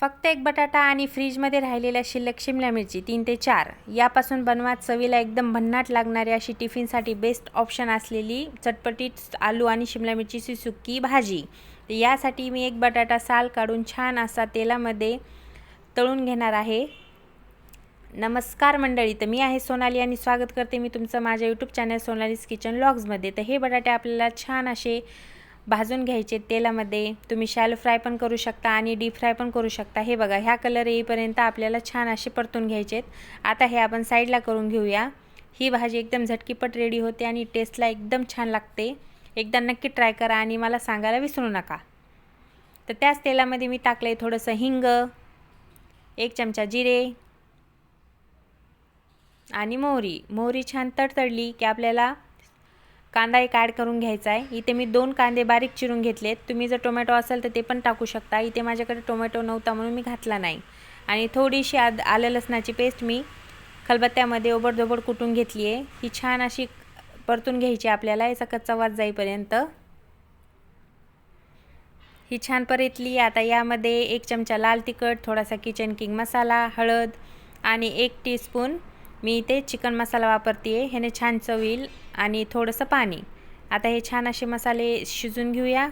फक्त एक बटाटा आणि फ्रीजमध्ये राहिलेल्या शिल्लक शिमला मिरची तीन ते चार. यापासून बनवा चवीला एकदम भन्नाट लागणारी अशी टिफिनसाठी बेस्ट ऑप्शन असलेली चटपटीत आलू आणि शिमला मिरचीची सुकी भाजी. तर यासाठी मी एक बटाटा साल काढून छान असा तेलामध्ये तळून घेणार आहे. नमस्कार मंडळी तर मी आहे सोनाली आणि स्वागत करते मी तुमचं माझ्या यूट्यूब चॅनल सोनालीज किचन लॉग्समध्ये तर हे बटाटे आपल्याला छान असे भाजून घ्यायचे तेलामध्ये. तुम्ही शॅलो फ्राय पण करू शकता आणि डीप फ्राय पण करू शकता. हे बघा ह्या कलर येईपर्यंत आपल्याला छान असे परतून घ्यायचेत. आता हे आपण साईडला करून घेऊया. ही भाजी एकदम झटकीपट रेडी होते आणि टेस्टला एकदम छान लागते. एकदा नक्की ट्राय करा आणि मला सांगायला विसरू नका. तर त्याच तेलामध्ये मी टाकलं आहे थोडंसं हिंग एक चमचा जिरे आणि मोहरी. मोहरी छान तडतडली की आपल्याला कांदा एक ॲड करून घ्यायचा आहे. इथे मी दोन कांदे बारीक चिरून घेतलेत. तुम्ही जर टोमॅटो असेल तर ते पण टाकू शकता. इथे माझ्याकडे टोमॅटो नव्हता म्हणून मी घातला नाही. आणि थोडीशी आद आलं लसणाची पेस्ट मी खलबत्त्यामध्ये ओबडधोबड कुटून घेतली आहे. ही छान अशी परतून घ्यायची आपल्याला. याचा कच्चा वास जाईपर्यंत. ही छान परतली आता यामध्ये एक चमचा लाल तिखट थोडासा किचन किंग मसाला हळद आणि एक टीस्पून मी इथे चिकन मसाला वापरते आहे ह्याने छान चव येईल आणि थोडंसं पाणी. आता हे छान असे मसाले शिजून घेऊया.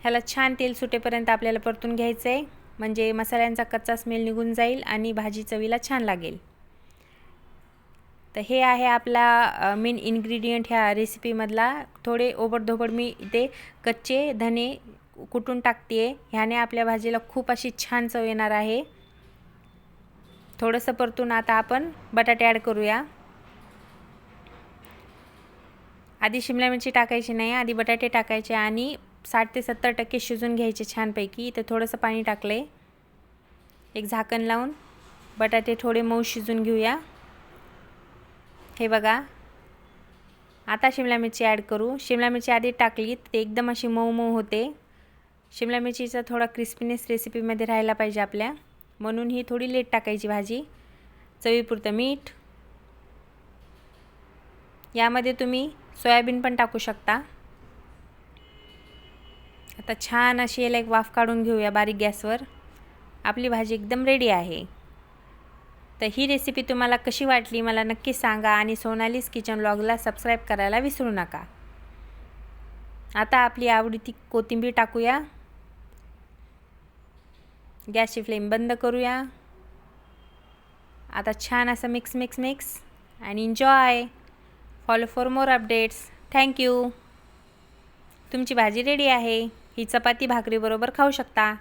ह्याला छान तेल सुटेपर्यंत आपल्याला परतून घ्यायचं आहे म्हणजे मसाल्यांचा कच्चा स्मेल निघून जाईल आणि भाजी चवीला छान लागेल. तर हे आहे आपला मेन इन्ग्रेडियंट ह्या रेसिपीमधला थोडे ओबडधोबड मी इथे कच्चे धने कुटून टाकते आहे ह्याने आपल्या भाजीला खूप अशी छान चव येणार आहे. थोडंसं परतून आता आपण बटाटे ॲड करूया. आधी शिमला मिरची टाकायची नाही आधी बटाटे टाकायचे आणि साठ ते सत्तर टक्के शिजून घ्यायचे छानपैकी. इथं थोडंसं पाणी टाकले एक झाकण लावून बटाटे थोडे मऊ शिजून घेऊया. हे बघा. आता शिमला मिरची ॲड करू. शिमला मिरची आधी टाकली ते एकदम अशी मऊ मऊ होते. शिमला मिरचीचा थोडा क्रिस्पीनेस रेसिपीमध्ये राहायला पाहिजे आपल्या. म्हणून ही थोडी लेट टाकायची भाजी. चवीपुरतं मीठ. यामध्ये तुम्ही सोयाबीन पण टाकू शकता. आता छान अशी याला एक वाफ काढून घेऊया बारीक गॅसवर. आपली भाजी एकदम रेडी आहे. तर ही रेसिपी तुम्हाला कशी वाटली मला नक्की सांगा आणि सोनालीस किचन लॉगला सबस्क्राईब करायला विसरू नका. आता आपली आवडीती कोथिंबीर टाकूया. गॅसची फ्लेम बंद करूया. आता छान असं मिक्स मिक्स मिक्स आणि enjoy follow for more updates thank you तुमची भाजी रेडी आहे. ही चपाती भाकरीबरोबर खाऊ शकता.